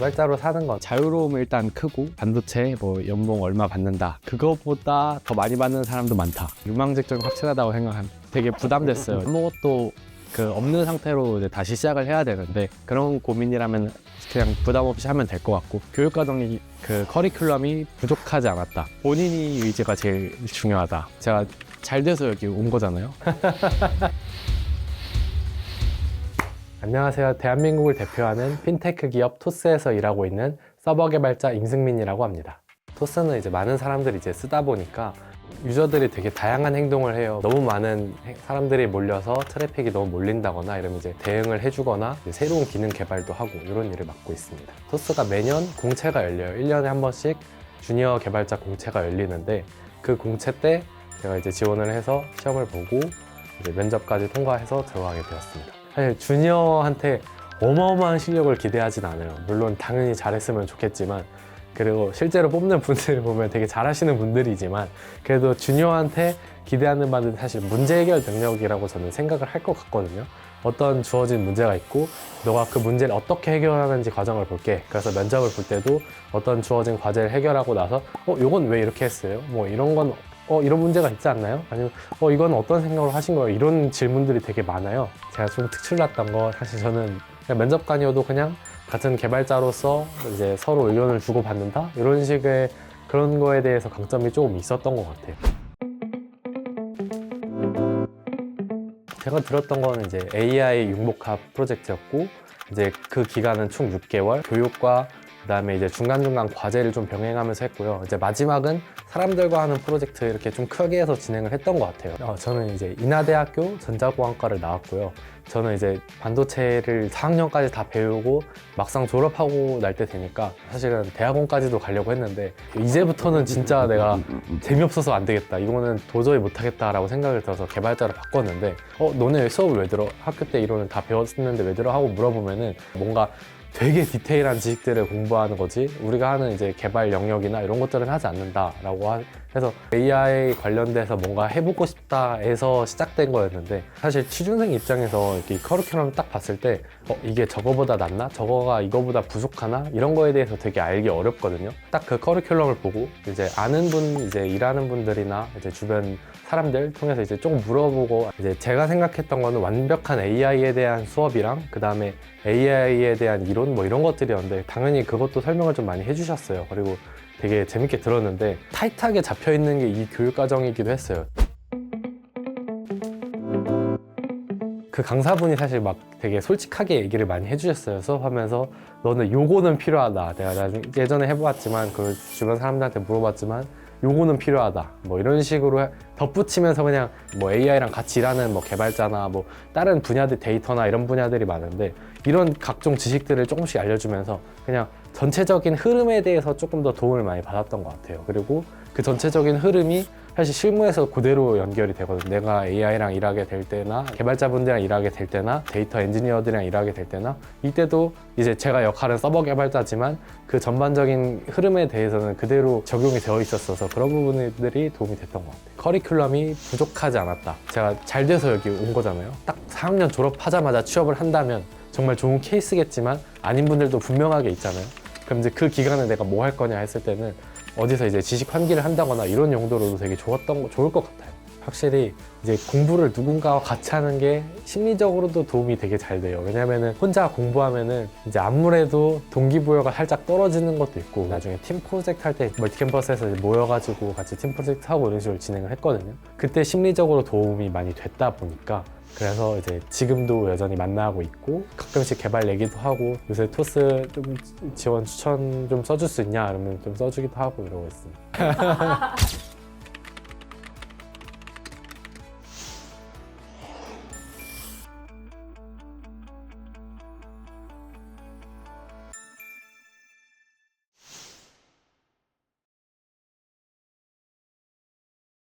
개발자로 사는 건 자유로움은 일단 크고 반도체 뭐 연봉 얼마 받는다. 그거보다 더 많이 받는 사람도 많다. 유망직적인 확실하다고 생각합니다 되게 부담됐어요. 아무것도 그 없는 상태로 이제 다시 시작을 해야 되는데 그런 고민이라면 그냥 부담 없이 하면 될 것 같고 교육 과정이 그 커리큘럼이 부족하지 않았다. 본인이 의지가 제일 중요하다. 제가 잘 돼서 여기 온 거잖아요 안녕하세요. 대한민국을 대표하는 핀테크 기업 토스에서 일하고 있는 서버 개발자 임승민이라고 합니다. 토스는 이제 많은 사람들이 이제 쓰다 보니까 유저들이 되게 다양한 행동을 해요. 너무 많은 해- 사람들이 몰려서 트래픽이 너무 몰린다거나 이러면 이제 대응을 해주거나 이제 새로운 기능 개발도 하고 이런 일을 맡고 있습니다. 토스가 매년 공채가 열려요. 1년에 한 번씩 주니어 개발자 공채가 열리는데 그 공채 때 제가 이제 지원을 해서 시험을 보고 이제 면접까지 통과해서 들어가게 되었습니다. 사실 주니어한테 어마어마한 실력을 기대하진 않아요. 물론 당연히 잘했으면 좋겠지만 그리고 실제로 뽑는 분들 보면 되게 잘하시는 분들이지만 그래도 주니어한테 기대하는 바는 사실 문제 해결 능력이라고 저는 생각을 할 것 같거든요. 어떤 주어진 문제가 있고 너가 그 문제를 어떻게 해결하는지 과정을 볼게. 그래서 면접을 볼 때도 어떤 주어진 과제를 해결하고 나서 어 이건 왜 이렇게 했어요? 뭐 이런 건 어, 이런 문제가 있지 않나요? 아니면, 어, 이건 어떤 생각으로 하신 거예요? 이런 질문들이 되게 많아요. 제가 좀 특출났던 거, 사실 저는 면접관이어도 그냥 같은 개발자로서 이제 서로 의견을 주고 받는다? 이런 식의 그런 거에 대해서 강점이 조금 있었던 것 같아요. 제가 들었던 거는 이제 AI 융목합 프로젝트였고, 이제 그 기간은 총 6개월, 교육과 그다음에 이제 중간중간 과제를 좀 병행하면서 했고요. 이제 마지막은 사람들과 하는 프로젝트 이렇게 좀 크게 해서 진행을 했던 것 같아요. 어, 저는 이제 인하대학교 전자공학과를 나왔고요. 저는 이제 반도체를 4학년까지 다 배우고 막상 졸업하고 날 때 되니까 사실은 대학원까지도 가려고 했는데 이제부터는 진짜 내가 재미없어서 안 되겠다. 이거는 도저히 못하겠다라고 생각을 들어서 개발자로 바꿨는데 어, 너네 수업을 왜 들어? 학교 때 이론을 다 배웠는데 왜 들어? 하고 물어보면은 뭔가 되게 디테일한 지식들을 공부하는 거지 우리가 하는 이제 개발 영역이나 이런 것들은 하지 않는다라고 하- 해서 AI 관련돼서 뭔가 해보고 싶다에서 시작된 거였는데 사실 취준생 입장에서 이렇게 커리큘럼을 딱 봤을 때 어, 이게 저거보다 낫나? 저거가 이거보다 부족하나? 이런 거에 대해서 되게 알기 어렵거든요. 딱 그 커리큘럼을 보고 이제 아는 분, 이제 일하는 분들이나 이제 주변 사람들 통해서 이제 조금 물어보고 이제 제가 생각했던 거는 완벽한 AI에 대한 수업이랑 그 다음에 AI에 대한 이론 뭐 이런 것들이었는데 당연히 그것도 설명을 좀 많이 해주셨어요. 그리고 되게 재밌게 들었는데 타이트하게 잡혀 있는 게 이 교육 과정이기도 했어요. 그 강사분이 사실 막 되게 솔직하게 얘기를 많이 해주셨어요. 수업하면서 너는 요거는 필요하다. 내가 나 예전에 해보았지만 그 주변 사람들한테 물어봤지만 요거는 필요하다. 뭐 이런 식으로 해- 덧붙이면서 그냥 뭐 AI랑 같이 일하는 뭐 개발자나 뭐 다른 분야들 데이터나 이런 분야들이 많은데 이런 각종 지식들을 조금씩 알려주면서 그냥 전체적인 흐름에 대해서 조금 더 도움을 많이 받았던 것 같아요. 그리고 그 전체적인 흐름이 사실 실무에서 그대로 연결이 되거든요. 내가 AI랑 일하게 될 때나 개발자분들이랑 일하게 될 때나 데이터 엔지니어들이랑 일하게 될 때나 이때도 이제 제가 역할은 서버 개발자지만 그 전반적인 흐름에 대해서는 그대로 적용이 되어 있었어서 그런 부분들이 도움이 됐던 것 같아요. 커리큘럼이 부족하지 않았다. 제가 잘 돼서 여기 온 거잖아요. 딱 4학년 졸업하자마자 취업을 한다면 정말 좋은 케이스겠지만 아닌 분들도 분명하게 있잖아요. 그럼 이제 그 기간에 내가 뭐 할 거냐 했을 때는 어디서 이제 지식 환기를 한다거나 이런 용도로도 되게 좋았던 거- 좋을 것 같아요. 확실히 이제 공부를 누군가와 같이 하는 게 심리적으로도 도움이 되게 잘 돼요. 왜냐면은 혼자 공부하면은 이제 아무래도 동기부여가 살짝 떨어지는 것도 있고 나중에 팀 프로젝트 할 때 멀티 캠퍼스에서 이제 모여가지고 같이 팀 프로젝트 하고 이런 식으로 진행을 했거든요. 그때 심리적으로 도움이 많이 됐다 보니까 그래서 이제 지금도 여전히 만나고 있고 가끔씩 개발 얘기도 하고 요새 토스 좀 지원 추천 좀 써줄 수 있냐 이러면 좀 써주기도 하고 이러고 있습니다.